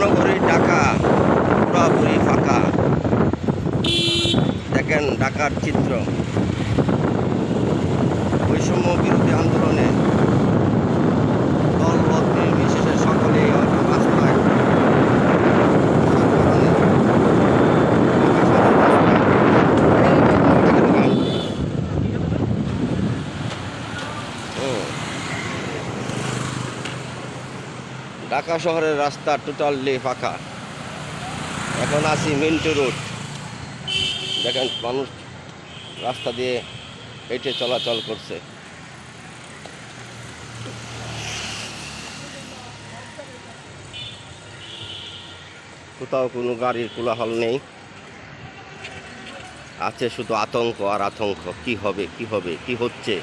নগরী ঢাকা পুরাপুরি ফাঁকা। দেখেন ঢাকার চিত্র। ঢাকা শহরের রাস্তা টোটালি ফাঁকা। এখন আছি মিন্টু রোড দেখেন, মানুষ রাস্তা দিয়ে হেঁটে চলাচল করছে। কোথাও কোনো গাড়ির কোলাহল নেই। আছে শুধু আতঙ্ক আর আতঙ্ক। কি হবে কি হবে, কি হচ্ছে?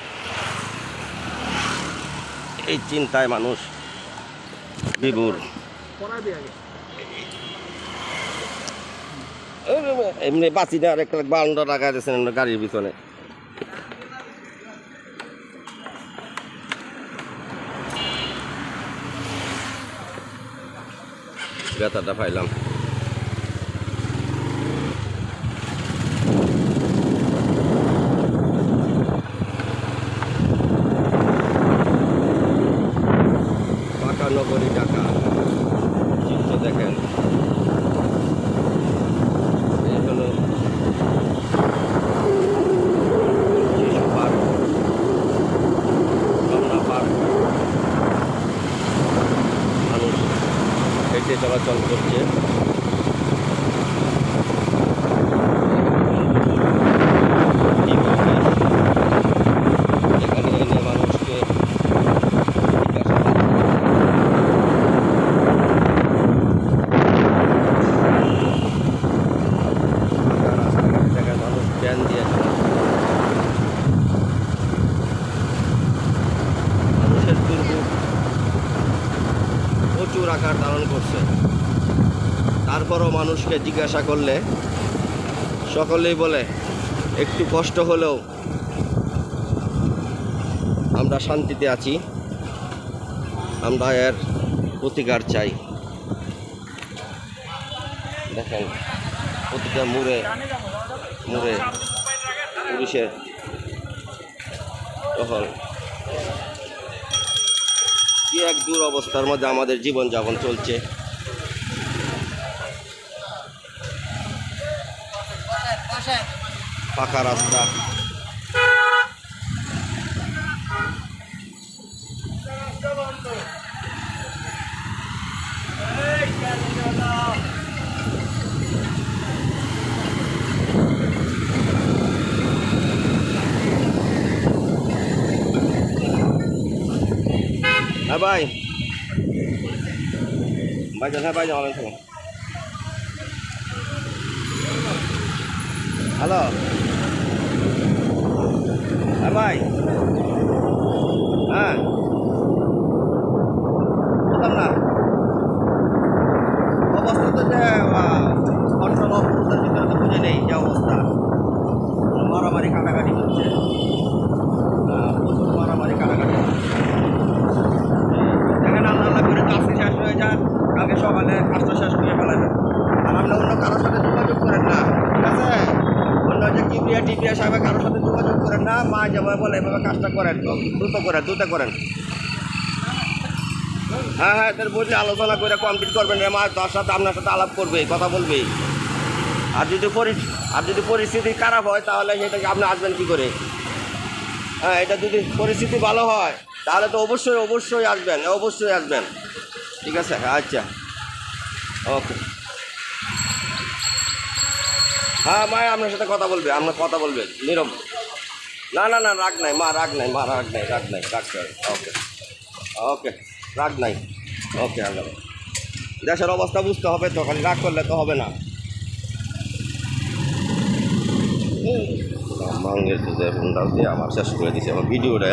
এই চিন্তায় মানুষ এমনি বাঁচি না আর একটা বাউন্ডার রাখা দিয়েছেন গাড়ির পিছনে। ব্যথাটা পাইলাম। পাকা নগরী ঢাকা। চিত্র দেখেন। শিশু পার্ক। পার্ক। মানুষ চলাচল করছে। আকার ধারণ করছে। তারপরও মানুষকে জিজ্ঞাসা করলে সকলেই বলে, একটু কষ্ট হলেও আমরা শান্তিতে আছি, আমরা এর প্রতিকার চাই। দেখেন, প্রতিটা মুড়ে মুড়ে পুলিশের টহল এক দূর অবস্থার মধ্যে আমাদের জীবনযাপন চলছে। পাকা রাস্তা। ভাই। ভাই, যান হ্যাঁ ভাই, যান, অনেক হ্যালো। হ্যাঁ ভাই। হ্যাঁ। বুঝলাম না। অবস্থা তো যে কন্ট্রোল অবস্থার ভিতরে তো বুঝে নেই, যে অবস্থা। মারামারি, কাটাকাটি হচ্ছে আহ, প্রচুর মারামারি কাটাকাটি হচ্ছে দেখেন আল্লাহ আল্লাহ করে কাজটি শেষ হয়ে যায় কালকে সকালে কাজটা শেষ করে ফেলাবে আর আপনি অন্য কারোর সাথে যোগাযোগ করেন না ঠিক আছে অন্য টিপিয়া সাহেব কারোর সাথে যোগাযোগ করেন না, মা যেভাবে বলে এভাবে কাজটা করেন, দ্রুত করেন দ্রুত করেন। হ্যাঁ হ্যাঁ তোর বলছি আলোচনা করে কমপ্লিট করবেন আমার তার সাথে আপনার সাথে আলাপ করবে, কথা বলবে। আর যদি আর যদি পরিস্থিতি খারাপ হয়, তাহলে সেটাকে আপনি আসবেন কী করে? হ্যাঁ এটা যদি পরিস্থিতি ভালো হয়, তাহলে তো অবশ্যই অবশ্যই আসবেন অবশ্যই আসবেন। ঠিক আছে? আচ্ছা। ওকে। হ্যাঁ মা আপনার সাথে কথা বলবে, আপনার কথা বলবে, নীরব। না না না, রাগ নাই, মা, রাগ নাই, মা, রাগ নাই রাগ নাই, রাগ ওকে। ওকে, রাগ নাই, ওকে, আল্লাহ। দেশের অবস্থা বুঝতে হবে তো, খালি রাগ করলে তো হবে না। আমার শেষ করে দিছে, আমার ভিডিওটা